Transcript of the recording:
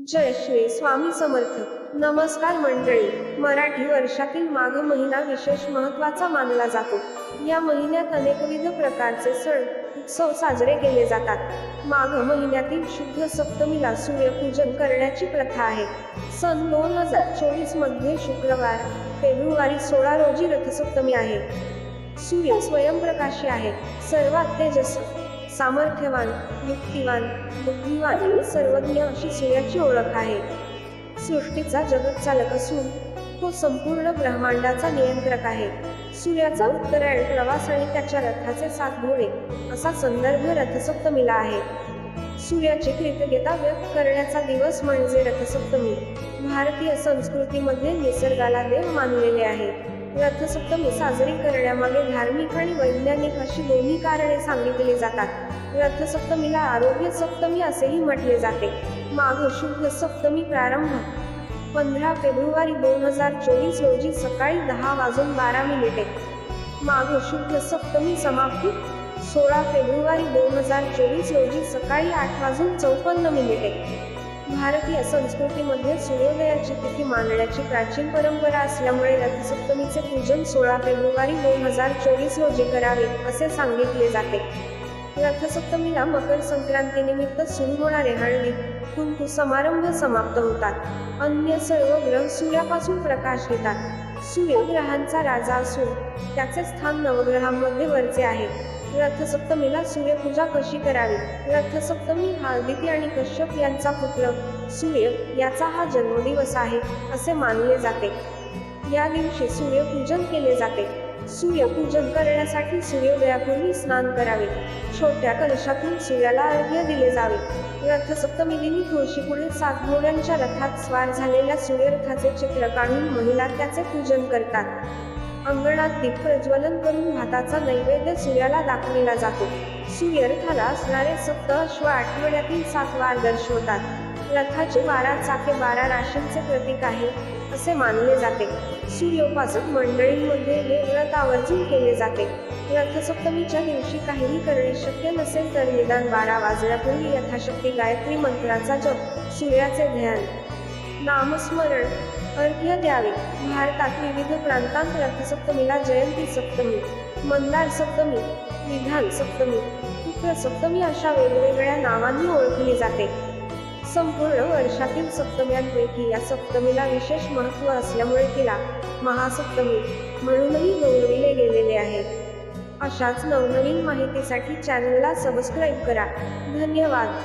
जय श्री स्वामी समर्थ. नमस्कार मंडळी. मराठी वर्षातील माघ महिना विशेष महत्त्वाचा मानला जातो. या महिन्यात अनेकविध प्रकारचे सण उत्सव साजरे केले जातात. माघ महिन्यातील शुद्ध सप्तमीला सूर्यपूजन करण्याची प्रथा आहे. सन दोन हजार चोवीसमध्ये शुक्रवार फेब्रुवारी सोळा रोजी रथसप्तमी आहे. सूर्य स्वयंप्रकाशी आहे. सर्वात तेजस्वी सामर्थ्यवान युक्तिवान बुद्धिवान आणि सर्वज्ञ अशी सूर्याची ओळख आहे. सृष्टीचा जगत चालक असून तो संपूर्ण ब्रह्मांडाचा नियंत्रक आहे. सूर्याचा उत्तरायण प्रवास आणि त्याच्या रथाचे सात घोडे असा संदर्भ रथसप्तमीला आहे. सूर्याची कृतज्ञता व्यक्त करण्याचा दिवस म्हणजे रथसप्तमी. भारतीय संस्कृतीमध्ये निसर्गाला देव मानलेले आहे. रथसप्तमी साजरी करण्यामागे धार्मिक आणि वैज्ञानिक अशी दोन्ही कारणे सांगितली जातात. रथसप्तमीला आरोग्य सप्तमी असेही म्हटले जाते. माघ शुद्ध सप्तमी प्रारंभ. पंधरा फेब्रुवारी दोन हजार चोवीस रोजी सकाळी दहा वाजून बारा मिनिटे. माघ शुद्ध सप्तमी समाप्ती. सोळा फेब्रुवारी दोन हजार चोवीस रोजी सकाळी आठ वाजून चौपन्न मिनिटे. भारतीय संस्कृतीमध्ये सूर्योदयाची तिथी मानण्याची प्राचीन परंपरा असल्यामुळे रथसप्तमीचे पूजन सोळा फेब्रुवारी दोन हजार चोवीस रोजी करावे असे सांगितले जाते. रथसप्तमीला मकर संक्रांतीनिमित्त सुरू होणारे हळदी कुंकू समारंभ समाप्त होतात. अन्य सर्व ग्रह सूर्यापासून प्रकाश घेतात. सूर्य ग्रहांचा राजा असून त्याचे स्थान नवग्रहांमध्ये वरचे आहे. रथसप्तमीला सूर्यपूजा कशी करावी? रथसप्तमी हा अदिती आणि कश्यप यांचा पुत्र सूर्य याचा हा जन्मदिवस आहे असे मानले जाते. या दिवशी सूर्यपूजन केले जाते. सूर्यपूजन करण्यासाठी सूर्योदयापूर्वी स्नान करावे. छोट्या कलशातून सूर्याला अर्घ्य दिले जावे. रथसप्तमी दिनी तुळशीपुढे सात घोड्यांच्या रथात स्वार झालेल्या सूर्यरथाचे चित्र काढून महिला त्याचे पूजन करतात. अंगणात दीपप्रज्वलन करून भाताचा नैवेद्य सूर्याला दाखविला जातो. सूर्यरथाला असणारे सप्त अश्व आठवड्यातील सात वार दर्शवतात. रथाचे बारा चाके बारा राशींचे प्रतीक आहे असे मानले जाते. सूर्योपासक मंडळींमध्ये हे व्रत आवर्जून केले जाते. रथसप्तमीच्या दिवशी काहीही करणे शक्य नसेल तर निदान बारा वाजण्यापूर्वी यथाशक्ती गायत्री मंत्राचा जप सूर्याचे ध्यान. नामस्मरण. अर्घ्य द्यावे. भारतात विविध प्रांतांत रथसप्तमीला जयंती सप्तमी मंदार सप्तमी विधान सप्तमी पुत्र सप्तमी अशा वेगवेगळ्या नावांनी ओळखली जाते. संपूर्ण वर्षातील सप्तम्यांपैकी या सप्तमीला विशेष महत्त्व असल्यामुळे तिला महासप्तमी म्हणूनही गौरविले गेलेले आहे. अशाच नवनवीन माहितीसाठी चॅनलला सबस्क्राईब करा. धन्यवाद.